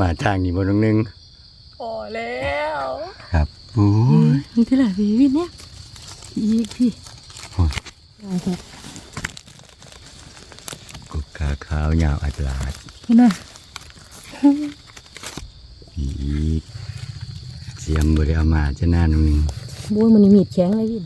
มาทางนี้บ่น้องหนึงพอแล้วครับโอ้ยนี่ที่ไหนพี่วินเนี่ยอีกพี่โอ้ยเอาเถอะกุกขาขาวยาวอัดลาดพี่น่ะอีกเสียมบ่ได้เอามาจะหน้าน้องหนึงบุ้ยมันนี่มีดแข็งเลยวิ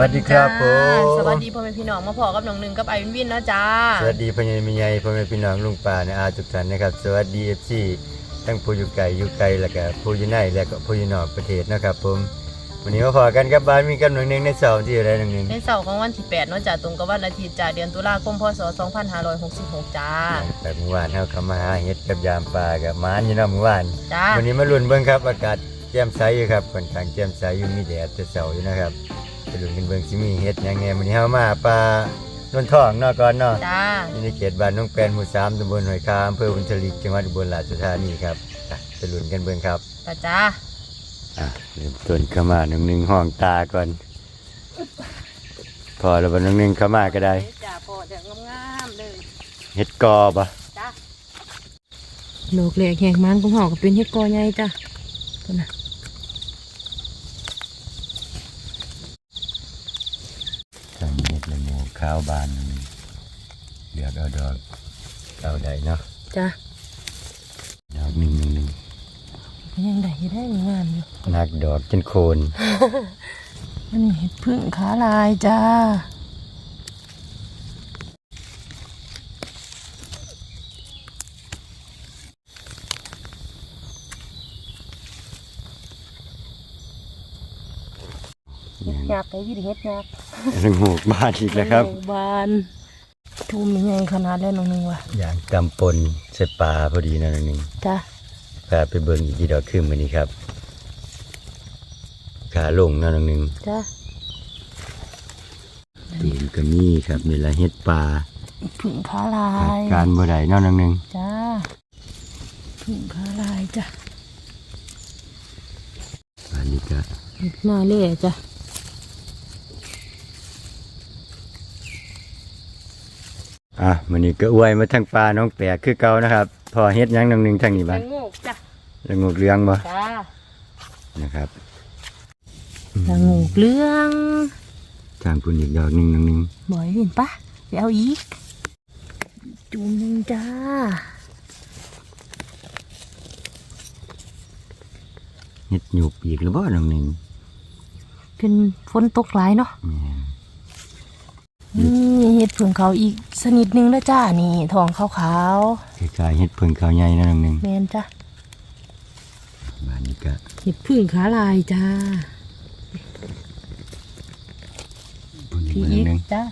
วัสดีครับผมสวัสดีพ่อแม่พี่น้องมาพอกับน้องหนึ่งกับไอวินวินเนาะจ้าสวัสดีพ่อใหญ่แม่ใหญ่พ่อแม่พี่น้องลุงป้านะอาทุกท่านนะครับ สวัสดี FC ทั้งผู้อยู่ไกลอยู่ไกลแล้วก็ผู้อยู่ในและก็ผู้อยู่นอกประเทศนะครับ ผมวันนี้มาพอกันกับบ้านมีกันหนึ่งหนึ่งในเสาร์ที่อะไรหนึ่งหนึ่งในเสาร์ของวันที่8เนาะจ้าตรงกับวันอาทิตย์จ้าเดือนตุลาคมพศ 2566 จ้า แต่เมื่อวานเขาเขามาหาเห็ดกับยามปลากับหมานอยู่เนาะเมื่อวานจ้าวันนี้มาลุ้นเบิ่งครับอากาศแจ่มใสอยู่ครับค่อนข้างแจ่มใสอยู่มีแดดแต่เสาร์อยู่นะครับ ไปลุ้นกันเบิ่งสิมีเห็ดหยังไงวันนี้เฮามาปลานนทองเนาะก่อนเนาะจ้านี่ในเขตบ้านน้องแปนหมู่สามตำบลหอยคาอำเภอบุญทลิกจังหวัดอุบลราชธานีครับอะไปลุ้นกันเบิ่งครับ จ้าจ้าอะเริ่มต้นเข้ามาหนึ่งหนึ่งห้องตาก่อน พอแล้ววันหนึ่งหนึ่งเข้ามาก็ได้จ้าพอเดี๋ยวงามๆเลยเห็ดกอปะจ้าโลกแหลกแหงมันของหอก็เป็นเฮ็ดกอใหญ่จ้าตัวน่ะ ทำเห็ดละโงู ข้าวบานหนึ่งเดือดเอาดอกเอาได้เนาะจ้าดอกหนึ่งหนึ่งหนึ่งก็ยังได้อยู่ได้งามอยู่หนักดอกจนโคนอันนี้เห็ดพึ่งขาลายจ้าเฮ็ดยักษ์ไอ้วิธีเฮ็ดยักษ์ หนึ่งหูกบาทอีกแล้วครับบานทุ่มยังไงขนาดแล้วน้องนึงวะอย่างกำปนใส่ปลาพอดีนะหนึ่งหนึ่งจ้าพาไปเบิ่งอีกกี่ดอกขึ้นมานี้ครับ ขาลงนะหนึ่งหนึ่งจ้าตีนก็มีครับนี่ละเห็ดปลาพึ่งขาลาขาดยการบ่ได้เนอนหนึ่งหนึ่งจ้าพึ่งขาลายจ้าอันนี้ก็หน้าเล่จ้า อะมันนี้ก็อวยมาทางปลาน้องแปะคือเก่านะครับ พอเฮ็ดหยังหนึ่งหนึ่งทางนี้แตบ้านงโมกจ้าละงกเลี้ยงบ่จ้านะครับแตงโมกเรื่องทางปุ่นอีกดอกหนึ่งหนึ่งหนึ่งบ่อยเห็นปะไปเอาอีก จุ่มหนึ่งจ้าเฮ็ดหยุบอีกหรือบ่หนึ่งหนึ่งเป็นฝนตกหลายเนาะ แม่น นี่เห็ดผึ่งเขาอีกสนิดนึงแล้วจ้านี่ทองขาวคล้ายๆเฮ็ดเพิ่งข้าวใหญ่นะหนึ่งหนึ่งๆแมนจ้าบ้านนี้ก็เห็ดผึ่งขาลายจ้าปุ่นอีกพี่หอีนึ่งกหนึ่งจ้า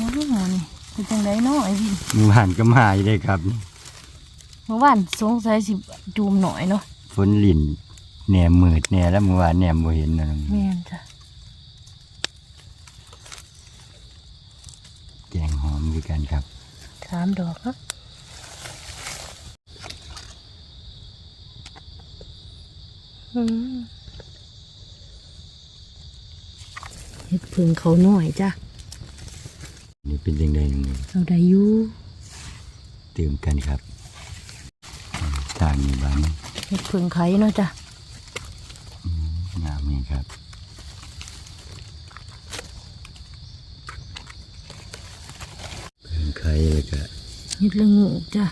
อ้โหนี่เป็นจังไดเนาะไอ้วินหมู่บ้านก็มาอยู่ได้ครับ เมื่อวานสงสัยสิจูมหน่อยเนาะฝนลิ่นแหนมมืดแหน่แล้วเมื่อวานแหนมบ่เห็นนะหนึ่งหนึ่งแม่นจ้ะแกงหอมคือกันครับ สามดอกเนาะอืมเฮ็ดเพึ่งเขาหน่อยจ้ะนี่ เป็นยังไงหนึ่งหนึ่งเอาได้อยู่เติมกันครับอืมทางนี้บ้านเฮ็ดเพึ่งไข่เนาะจ้ะงามนี่ครับเป็นไข่แล้วก็เฮ็ดละงูจ้ะ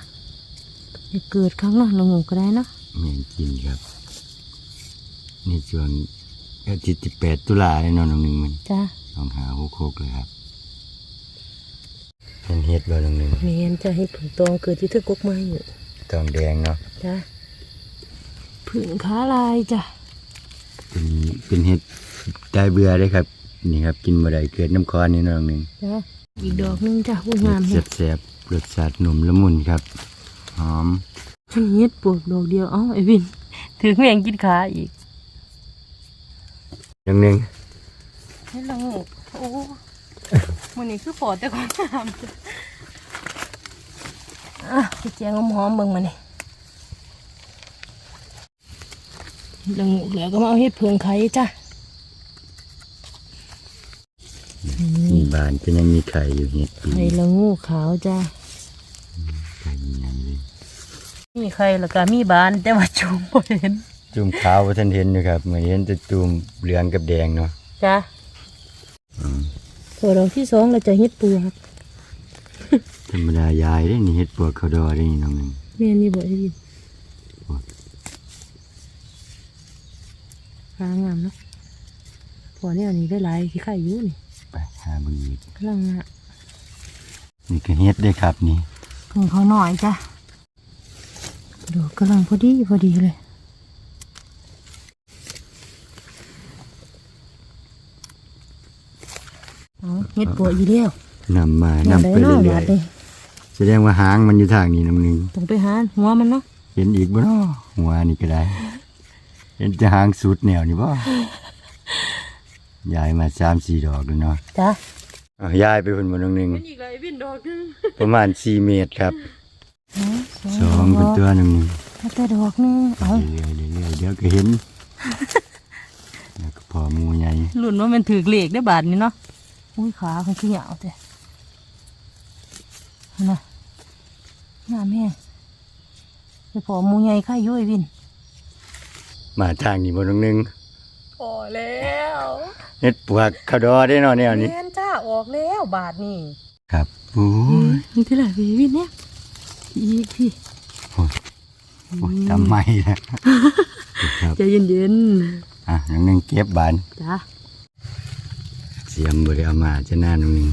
จะเกิดครั้งเนาะละงูก็ได้เนาะเมียนกินครับในช่วงอาทิตย์ที่แปดตุลาเลยเนาะน้องหนึ่งมันจ้ะสองหาหกหกเลยครับ เป็นเห็ดบ่น้องหนึ่งแม่นจ้ะเฮ็ดผึ่งตองเกิดที่เทึกกกไม้อยู่ทองแดงเนาะจ้ะผึ่งขาลายจ้ะตัวนี้เป็นเห็ดได้เบื่อเลยครับ นี่ครับกินบ่ได้เกิดน้ำคอนนี่น้องหนึ่งจ้ะอีกดอกหนึงจ้ะอุ้ยงามเสีเห็ยบเสียบๆรสชาติหนุ่มละมุนครับหอมเฮ็ดปวกดอกเดียวเอ้าไอ้วินถือแมงกินขาอีกอย่างหนึ่งให้ละงูโอ้ มันนี่คือปอดแต่ของงามจ้ะอะพี่แจงหอมๆเบิ่งมานี่เฮ็ดละงูแล้วก็มาเอาเฮ็ดเพิงไข่จ้ะมีบานจะยังมีไข่อยู่เห็ดปีไข่ละงูขาวจ้ะไข่ใหญ่เลยมีไข่แล้วก็มีบานแต่ว่าจุ่มบ่เห็น จุ่มขาวว่าท่านเห็นอยู่ครับเหมือนเห็นแต่จุ่มเหลืองกับแดงเนาะจ้ะ อืมตัวดอกที่สองเราจะเฮ็ดปวกธรรมดายายได้นี่เห็ดปวกเขาดอได้นี่น้องหนึ่งแม่นี่บ่ได้ยินฟางามเนาะพอเนี่ยนี่ได้หลายที่ไข่อยู่นี่ไปหาเบึงอีกกำลังอะนี่ก็เฮ็ดได้ครับนี่เพิ่งเขาหน่อยจ้ะดอกกำลังพอดีพอดีเลย เอาเฮ็ดปวกอีกแล้วนำมานำไปเนาะเรื่อยบาดนี่ๆแสดงว่าหางมันอยู่ทางนี้น้ำหนึ่งต้องไปหาหัวมันเนาะเห็นอีกบ่เนาะหัวนี่ก็ได้ เห็นจะหางสุดแนวนี่บ่ยายมาสามสี่ดอกแล้วเนาะจ้ะเอายายไปเพิ่นบ่น้องหนึ่งอีกเลยวินดอกนึงประมาณสี่เมตรครับสองเป็นตัวหนึ่งหนึ่งแต่ดอกนึงเอาเรื่อยๆเรื่อยๆเดี๋ยวก็เห็นแล้วก็พอหมูใหญ่หลุนว่ามันถือเหล็กได้บาทนี่เนาะ อุ้ยขาเขาขี้เหยาวแต่นะหน้าแม่ไปพอหมูใหญ่ข้ายุ้ยวิน มาทางนี้บ่น้องหนึ่งพอแล้วเฮ็ดปวกเขาดอได้เนาะแนวนี้แม่นจ้าออกแล้วบาทนี่ครับโอ้ยนี่ที่ไหนพี่วินเนี่ยอีกพี่โอ้ยทำไมล่ะครับใจเย็นอะน้องหนึ่งเก็บบานๆจ้าเสียมบ่ได้เอามาจะหน้าน้องหนึ่ง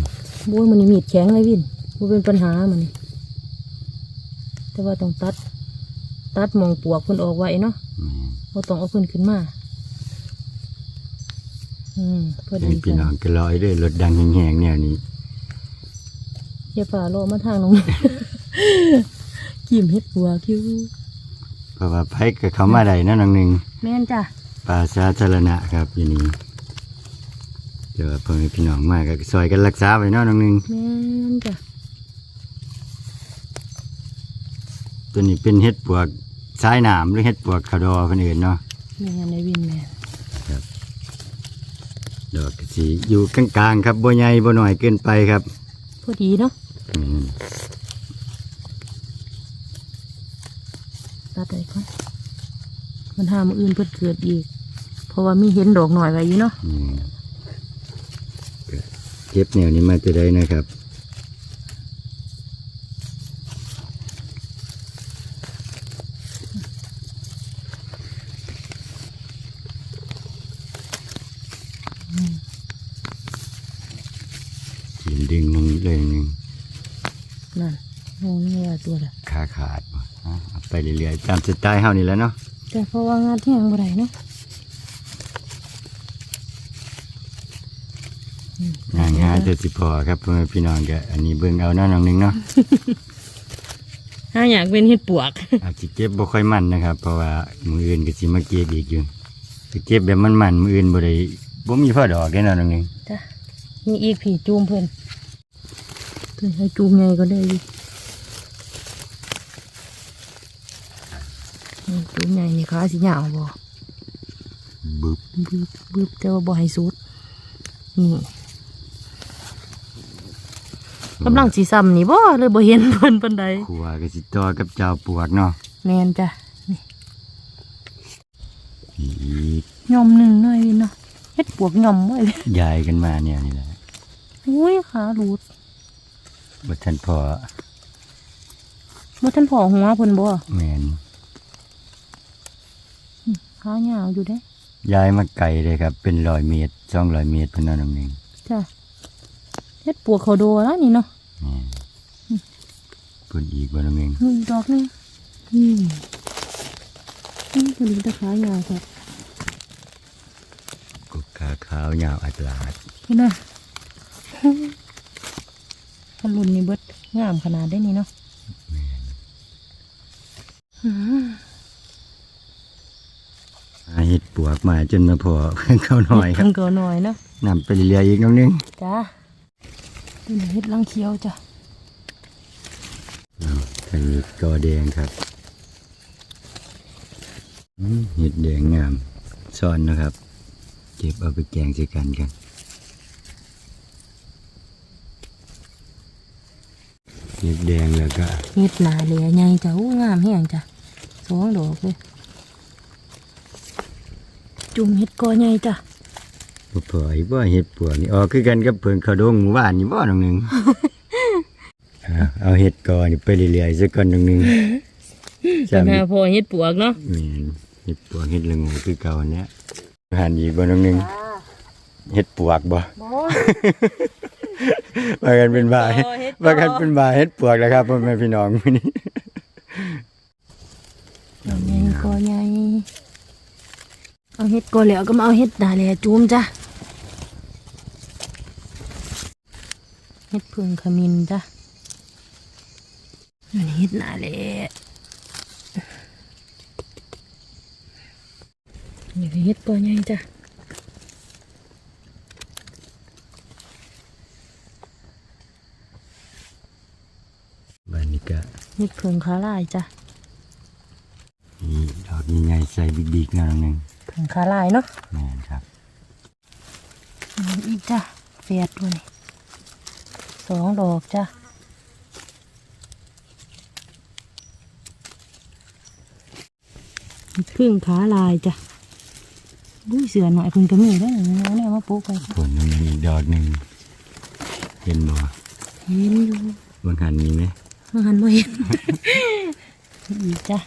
บัวมันนี่มีดแข็งเลยวินบัเป็นปัญหามันนี่แต่ว่าต้องตัด ตัดหมองปวกเพิ่นออกไว้เนาะแม่บ่ต้องเอาเพิ่นขึ้นมาอืมพอเห็ดีนพี่จ้ะน้องก็ลอยด้วยรถดังแห้งๆแนวนี้อย่าฝ่าโลมาทางน้องกิมเฮ็ดบัวคิวเพราะว่าไผก็เข้ามาได้นะน้องหนึ่งแม่นจ้ะป่าสาธารณะครับอยู่นี่ เดี๋ยวพ่อแม่พี่น้องมาก็ซอยกันรักษาไว้เนาะน้องหนึ่งแม่นจ้ะตัวนี้เป็นเห็ดปวกสายหนามหรือเห็ดปวกเขาดอคนอื่นเนาะแม่นในวินแม่นดอกก็สีอยู่กลางๆครับบ่ใหญ่บ่หน่อยเกินไปครับพอดีเนาะอืมตัดไปก่อนมันหามาอื่นเพิ่นเกิดอีก เพราะว่ามีเห็นดอกหน่อยไว้อยู่เนาะอืมก็ เก็บแนวนี้มาจะได้นะครับขีนดึงนึงเลยหนึงนั่นงงนี่ว่าตัวละขาขาดว่ะอะเอาไปเรื่อยๆตามสไตล์เฮานี่แหล้วเนาะ แต่เพราะว่างานที่ยังบ่ได้เนาะอืม งานงานจะสิพอครับพ่อแม่พี่น้องก็อันนี้เบิ่งเอาเนาะน้องหนึงเนาะถ้าอยากเป็นเห็ดปวกอาจจะเก็บบ่ค่อยมันนะครับ เพราะว่ามืออื่นก็สิมาเก็บอีกอยู่ไปเก็บแบบมันๆมืออื่นบ่ได้บ่มีพ่อดอกได้เนาะน้องหนึงจ้ะมีอีกผีจูมเพิ่นเพิ่นให้จูมไงก็ได้ดินี่จูมใหญ่นี่ขาสิยาวบ่บึบบึบบึบแต่ว่าบ่ให้สุดนี่ กำลังสีซ้ำนี่บ่เลยบ่เห็นเพิ่นปานใดขัวก็สิต่อกับเจ้าปวกเนาะแม่นจ้ะอีกยอมหนึ่งหน่อยเนาะเฮ็ดปวกยอมไว้ยายกันมาเนี่ยนี่แหละอุ้ยขาหลุดบ่ทันพอบ่ทันพอหัวเพิ่นบ่แม่นขายาวอยู่เด้ยายมาไกลเลยครับ เป็น100เมตร200เมตรเพิ่นเนาะน้องหนึงจ้ะ เฮ็ดปวกเขาโดแล้วนี่เนาะนี่เพิ่นอีกบ่น้องหนึงนี่ดอกหนึงอืมอืมตัวนี้ตะขายาวครับกุกขาขาวยาวอัดลาดนี่นะพันรุ่นนี่เบิดงามขนาดได้นี่เนาะอืมหาเห็ดปวกมาจนมาพอเพิ่งเข้าหน่อยครับเพิ่งเกินหน่อยเนาะนำไปเรียๆอีกน้องนึงจ้า นี่เฮ็ดลังเขียวจ้ะทางนี้กอแดงครับอืมเห็ดแดงงามซ่อนนะครับ เก็บเอาไปแกงใส่กันครับเห็ดแดงแล้วก็เฮ็ดหนาเหลียใหญ่จ้ะอู้งามแห้งจ้ะสองดอกเลยจุ่มเฮ็ดกอใหญ่จ้ะ บ่พออีกบ่เห็ดปวกนี่ออกคือกันกับเพิ่งเข้าดงหมู่บ้านนี่บ่น้องหนึงเอาเอาเห็ดกอนี่ไปเรื่อยๆสักก่อนน้องหนึงปัญหาพอเฮ็ดปวกเนาะแม่นเห็ดปวกเห็ดละงูคือเก่าเนี้ยหันอีกบ่น้องหนึงเห็ดปวกบ่ บ่ ว่ากันเป็นบ่ายบ่เฮ็ดบ่ว่ากันเป็นบ่ายเฮ็ดปวกแล้วครับพ่อแม่พี่น้องมื้อนี้ ดอกใหญ่กอใหญ่ เอาเฮ็ดกอแล้วก็มาเอาเฮ็ดหนาเหลียจุ่มจ้ะเฮ็ดพึ่งขมิ้นจ้ะอันนี้เฮ็ดหนาเหลียนี่คือเฮ็ดกอใหญ่จ้ะบัดนี้ก็เฮ็ดพึ่งขาลายจ้ะมีดอกใหญ่ๆใส่บิ๊กๆหน่อยนึง พึ่งขาลายเนาะแม่นครับอันนี้อีกจ้ะเฟียดด้วยสองดอกจ้ะพึ่งขาลายจ้ะดุ้ยเสือหน่อยพึ่งก็มีได้หนึ่งน้อยเนี่ยมาปลูกไปผลนึงอีกดอกหนึงเห็นบ่เห็นอยู่บางหันมีไหมมันหันมาเห็นอีกจ้ะ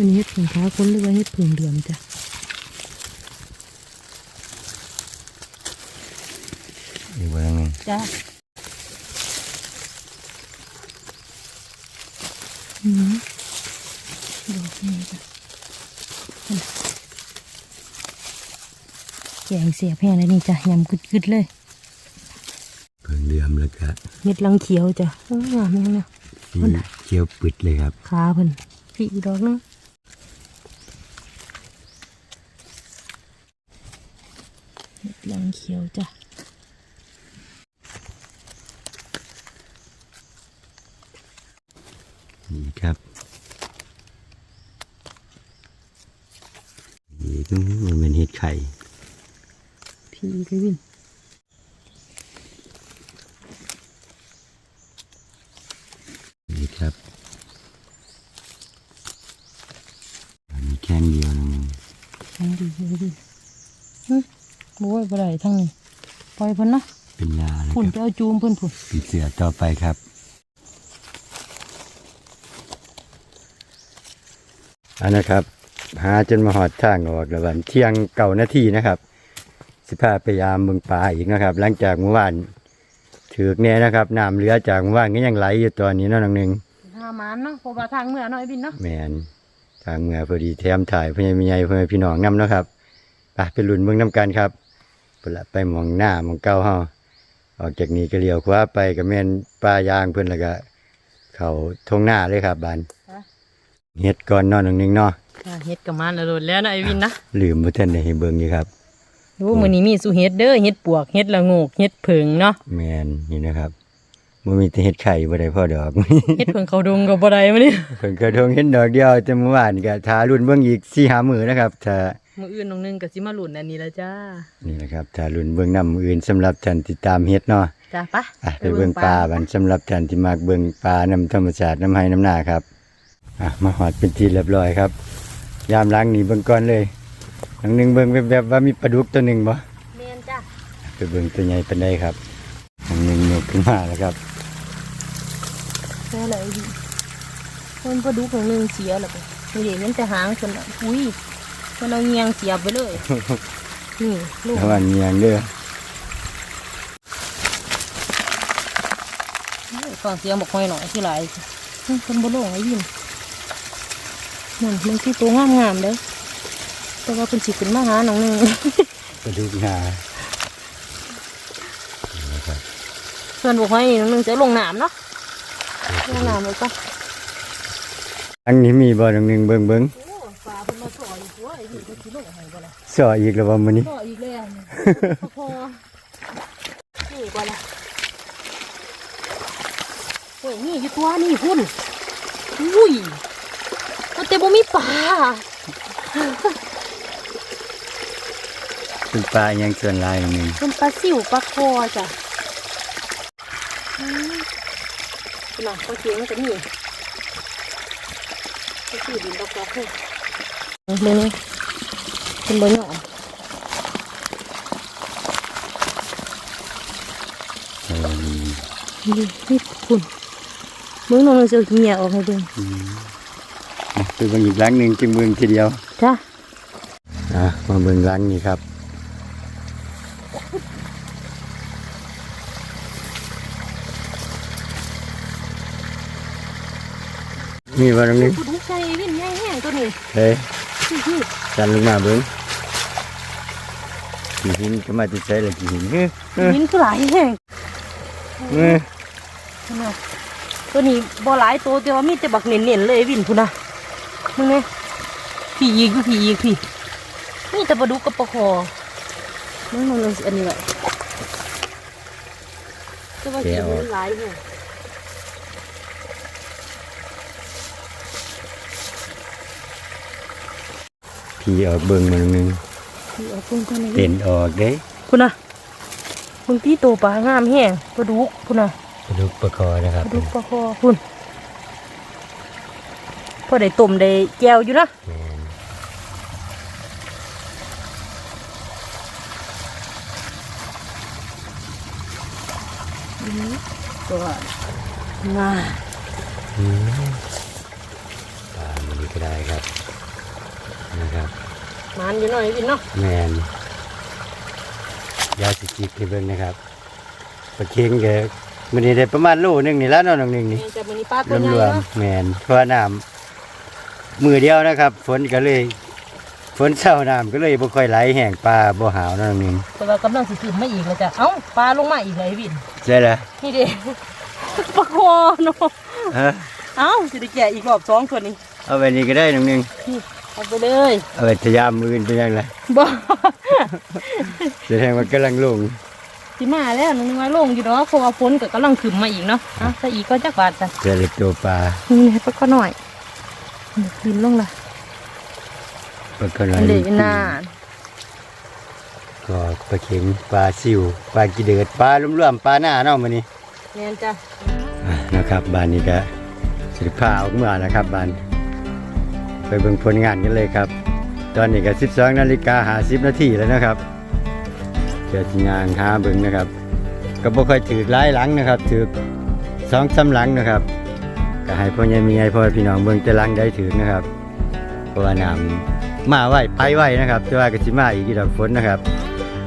ตัวนี้เห็ดผึ่งขาคนหรือว่าเห็ดผึ่งเดือมจ้ะอีกบ่นึงจ้ะอืมดอกนี้จ้ะแกงเสียบแห้งแล้วนี่จ้ะยำกึดๆเลยเพิ่งเหลื่อมแล้วก็เม็ดลังเขียวจ้ะโอ้งามยังเนี่ยสีเขียวปึดเลยครับขาเพิ่นพี่อีกดอกนึงเม็ดลังเขียวจ้ะ นี่ครับนี่ก็มันเป็นเห็ดไข่ พี่อีกเลยวินนี่ครับอันนี้แค่นเดียวนึงทั้งดีเลยวินฮึโอ้ยบ่ได้ทั้งนี้ปล่อยเพิ่นเนาะเป็นยาเลยพุ่นครับจะเอาจูมเพิ่นพุ่นปีเสือต่อไปครับ อันนะครับ หาจนมาหอดทางออกแล้ววันเที่ยงเก่านาทีนะครับ สิพาไปยามเมืองป่าอีกนะครับ หลังจากเมื่อวานถือกแน่นะครับน้ำเหลือจากเมื่อวานก็ยังไหลอยู่ตอนนี้เนาะน้องหนึ่งหามันเนาะเพราะว่าทางเมื่อเนาะไอ้บินเนาะแมนทางเมื่อพอดีแถมถ่ายพ่อใหญ่แม่ใหญ่พ่อแม่พี่น้องนํเนาะครับไปไปลุ้นเบิ่งนํกันครับเพิ่นละไปหมองหน้าหมองเก่าเฮาออกจากนี้ก็เลี้ยวขวาไปก็แม่นป่ายางเพิ่นแล้วก็ เข้าทงหน้าเลยครับบาน เฮ็ดก่อนเนอนน้องหนึงเนาะค่ะเฮ็ดกับมันแล้วโดดแล้วนะไอ้บินนะลืมบ่ทันได้ให้เบิ่งอยู่ครับดูมื้อนี้มีสุเฮ็ดเด้อเฮ็ดปวกเฮ็ดละโงกเฮ็ดเผิงเนาะแม่นนี่นะครับบ่มีแต่เฮ็ดไข่บ่ได้พอดอกเฮ็ดเผิงเขาดงก็บ่ได้มื้อนี้เพิ่นก็ทงเห็นดอกเดียวแต่เมื่อวานก็ทารุ่นเบิ่งอีก4-5มื้อนะครับถ้ามื้ออื่นน้องนึงก็สิมาลุ้นอันนี้ละจ้า นี่นะครับถ้ารุ่นเบิ่งน้ำอื่นสำหรับท่านที่ตามเฮ็ดเนาะจ้าปะอะไปเบิ่งปลาบันสำหรับท่านที่มักเบิ่งปลาน้ำธรรมชาติน้ำไห้น้ำหน้าครับ อะมาหอดเป็นทีเรียบร้อยครับ ยามล้างนี่เบิ่งก่อนเลยหลังหนึงเบิ่งแบบๆว่ามีปลาดุกตัวหนึ่งบ่แม่นจ้าไปเบิ่งตัวใหญ่ปานใดครับหลังหนึงยกขึ้นมาแล้วครับแค่เลยดิคนปลาดุกของนึงเสียแล้วก็นี่เห็นแต่หางเพิ่นน่ะอุ้ยเพิ่นเอาเงียงเสียบไปเลยนี่ลูกระวังเงียงเด้อฟังเสียงบอกหอยหน่อยที่หลายเพิ่นบ่ลงไอ้บิน นั่นมันที่ตัวงามๆเลยแต่ว่าเป็นสิขึ้นมาหาน้องหนึงกระดูกหนานะครับเพื่อนบอกให้น้องหนึงจะลงน้ำเนาะลงน้ำเลยก็อันนี้มีบ่อนึงเบิ่งเบิ่งโอ้ปลาเป็นมาสอยหัวไอ้นี่ก็สิลงให้บ่ล่ะสออีกแล้วว่ามื้อนี้สอยอีกแล้วพอนี่บ่ล่ะโอ้ยนี่อยู่ตัวนี่คุณอุ้ยมัน แต่บ่มีปลาเป็นปลาอิหยังส่วนหลายนึงเป็นปลาซิวปลาคอจ้ะอืมน่ะปลาเขียงมันก็มีปลาซิวดินปลาคอคือมือนี้เป็นบ่หน่อเออนี่นี่คุณเบิ่งน้องเสือขี้เหนียวออกให้เบิ่งอะ ไปเบิ่งอีกหลังหนึงจึงเบิ่งทีเดียวจ้ะอะมาเบิ่งหลังนี่ครับมีบ่นึงผู้ดูใจเว้นใหญ่แห้งตัวนี้เฮ้ยนี่จันลงมาเบิ่งกี่หินก็มาจะใช้ละกี่หินเฮ้ยเฮ้ยมินคือหลายแห้งเฮ้ยนะตัวนี้บ่หลายตัวแต่ว่ามีแต่บักเน้นๆเลยวินพุ่นน่ะ มึงไงพี่อีกอยู่พี่อีกพี่นี่แต่ปลาดุกกับปลาคอมึงมึงอันนี้แหละแต่ว่ากินมันหลายแห้งพี่ออกเบิ่งมันนึงพี่เอาเพิ่งตัวนี้เต้นออกเด้พุ่นน่ะมึงที่โตปลางามแห้งปลาดุกพุ่นน่ะปลาดุกปลาคอนะครับปลาดุกปลาคอพุ่น พอได้ต้มได้แก้วอยู่นะแม่นตัวงาอืมปลามันนี้ก็ได้ครับนะครับมันอยู่หน่อยวินเนาะแมนยาสิจิกให้เบิ่งนะครับปลาเค็งก็มันนี้ได้ประมาณโลหนึงนี่แล้วเนาะน้องหนึงนี่แม่จะมันนี่ปลารตัววมใหญ่รวมเนาะๆแมนเพราะว่าน้ำ มือเดียวนะครับ ฝนก็เลย ฝนเช้าน้ำก็เลยบ่ค่อยไหลแห้งปลาบ่หาวเนาะน้องหนึงแต่ว่ากำลังสิขึ้นมาอีกแล้วจ้ะเอ้าปลาลงมาอีกเลยวินใช่ละนี่เด้ปลาคอเนาะฮะเอ้าสิได้แกะอีกรอบสองตัวนี้เอาไปนี่ก็ได้น้องหนึงนี่เอาไปเลยเอาไปทะยามมืออื่นไปยังไงบ่แสดงว่ากำลังลงสิมาแล้วนึงมาลงอยู่เนาะเพราะว่าฝนก็กำลังขึ้นมาอีกเนาะเอะถ้าอีกก็จักบาทจ้ะเจอเล็กตัวปลานี่ให้ปลาก็หน่อย เดี๋ยวขึ้นลงละปลากระไรอันเด็กนานก็ปลาเข็งปลาซิวปลากีเดือดปลาลุ่มๆปลาหน้าเนาะมื้อนี้แม่นจ้ะนะครับบ้านนี้ก็สิพาออกมื่อนะครับบ้านไปเบิ่งผลงานกันเลยครับ ตอนนี้ก็12นาฬิกาหา10นาทีแล้วนะครับเดี๋ยวสิงานหาเบิ่งนะครับ ก็บ่ค่อยถือหลายหลังนะครับถือสองสาหลังนะครับ ก็ให้พ่อใหญ่มีให้พ่อพี่น้องเบิ่งแต่หลังได้ถือนะครับเพราะว่าน้ำมาไวไปไวนะครับแต่ว่าก็สิมาอีกกี่ดอกฝนนะครับ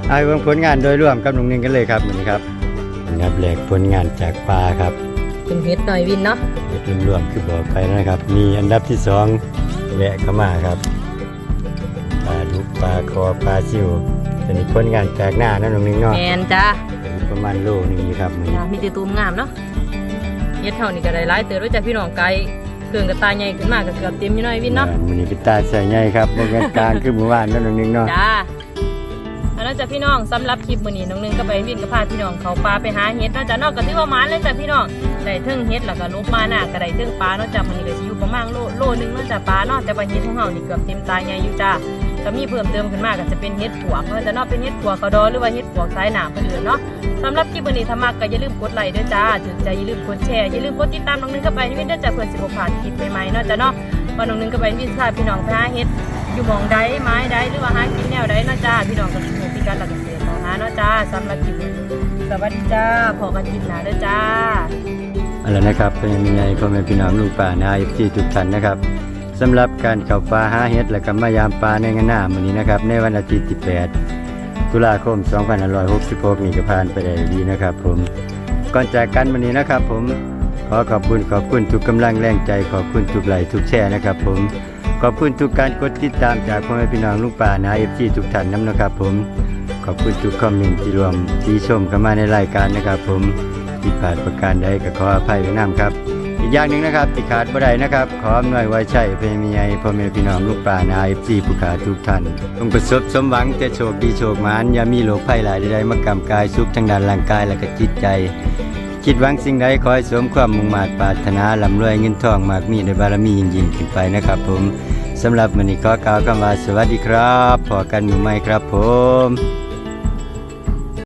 เอาไปเบิ่งผลงานโดยรวมกับน้องนิ่งกันเลยครับมื้อนี้ครับอันดับแรกผลงานจากปลาครับเป็นเฮ็ดหน่อยวินเนาะเฮ็ดรวมๆคือบอกไปนะครับ มีอันดับที่สองแวะเข้ามาครับปลาดุกปลาคอปลาซิวเป็นผลงานจากหน้านั่นน้องนิ่งเนาะแม่นจ้ะเป็นประมาณโลนึงนี่ครับมื้อนี้จ้ะมีแต่ตูมงามเนาะ เฮ็ดเท่านี้ก็ได้หลายเติบด้วยจ้ะพี่น้องไก่เครื่องกระตายใหญ่ขึ้นมาก็เกือบเต็มอยู่หน่อยวินเนาะมื้อนี้เป็นตาใส่ใหญ่ครับบ่แม่นกลางคือเมื่อวานนั่นน้องนิ่งเนาะจ้าอันนั้นจ้ะพี่น้องสำหรับคลิปมื้อนี้น้องหนึงก็ไปวินก็พาพี่น้องเขาปลาไปหาเฮ็ดเนาะจ้ะเนอกก็ถือว่าหมานเลยจ้ะพี่น้องได้เทิงเฮ็ดแล้วก็ลบมาหน้าก็ได้เทิงปลาเนาะจ้ะมื้อนี้ก็สิอยู่ประมาณโลโลนึงเนาะจ้ะปลาเนาะแต่ว่าเฮ็ดของเฮานี่เกือบเต็มตาใหญ่อยู่จ้าก็มีเพิ่มเติมขึ้นมาก็จะเป็นเฮ็ดปวกเนาะจะนาะเป็นเฮ็ดปวกกระดอหรือว่าเฮ็ดปวกสายหนามเพิ่นเอิ้นเนาะสำหรับคลิปมื้อนี้ถ้ามักก็อย่าลืมกดไลค์ด้วยจ้าถึงใจอย่าลืมกดแชร์อย่าลืมกดติดตามน้องนึงก็ไปให้วินเด้อจ้ะเพื่อสิบ่พลาดคลิปใหม่ๆเนาะจ้ะเนาะว่าน้องนึงก็ไปวินพาพี่น้องไปหาเฮ็ดอยู่หมองใดไม้ใดหรือว่าหากินแนวใดเนาะจ้าพี่น้องก็ถูกพี่กันหลักเกษตรของหาเนาะจ้าสำหรับคลิปสวัสดีจ้าพอกันกินหนาเด้อจ้าเอาละนะครับเป็นยังไงพ่อแม่พี่น้องลูกป่านา FC ทุกท่านนะครับ สำหรับการเข้าป่าหาเห็ดและก็มายามป่าในงานหน้ามื้อนี้นะครับ ในวันอาทิตย์ที่ 8 ตุลาคม 2566 นี่ก็ผ่านไปได้ดีนะครับ ผมก่อนจากกันวันนี้นะครับ ผมขอขอบคุณขอบคุณทุกกำลังแรงใจ ขอบคุณทุกไหลทุกแชร์นะครับ ผมขอบคุณทุกการกดติดตามจากพ่อแม่พี่น้องลุงป่านาเอฟซีทุกท่านน้ำนะครับ ผมขอบคุณทุกคอมเมนต์ที่รวมที่ชมเข้ามาในรายการนะครับ ผมที่ผ่านประการใดก็ขออภัยไว้น้ำครับ อย่างหนึ่งนะครับที่ขาดบ่ได้นะครับ ขออำนวยไว้ใช่เพื่อมีไอพ่อแม่พี่น้องลูกป่านาเอฟซีผู้ขาทุกท่านต้องประสบสมหวังแต่โชคดีโชคหมานอย่ามีโรคภัยหลายใดๆมากำกายสุขทางด้านร่างกายและก็จิตใจ คิดหวังสิ่งใดขอให้สมความมุ่งมา่ปรารถนาลำรวยเงินทองมากมีในบารมียิ่งยิ่งขึ้นไปนะครับ ผมสำหรับมื้อนี้ขอกล่าวคำว่าสวัสดีครับพอกันมือใหม่ครับ ผม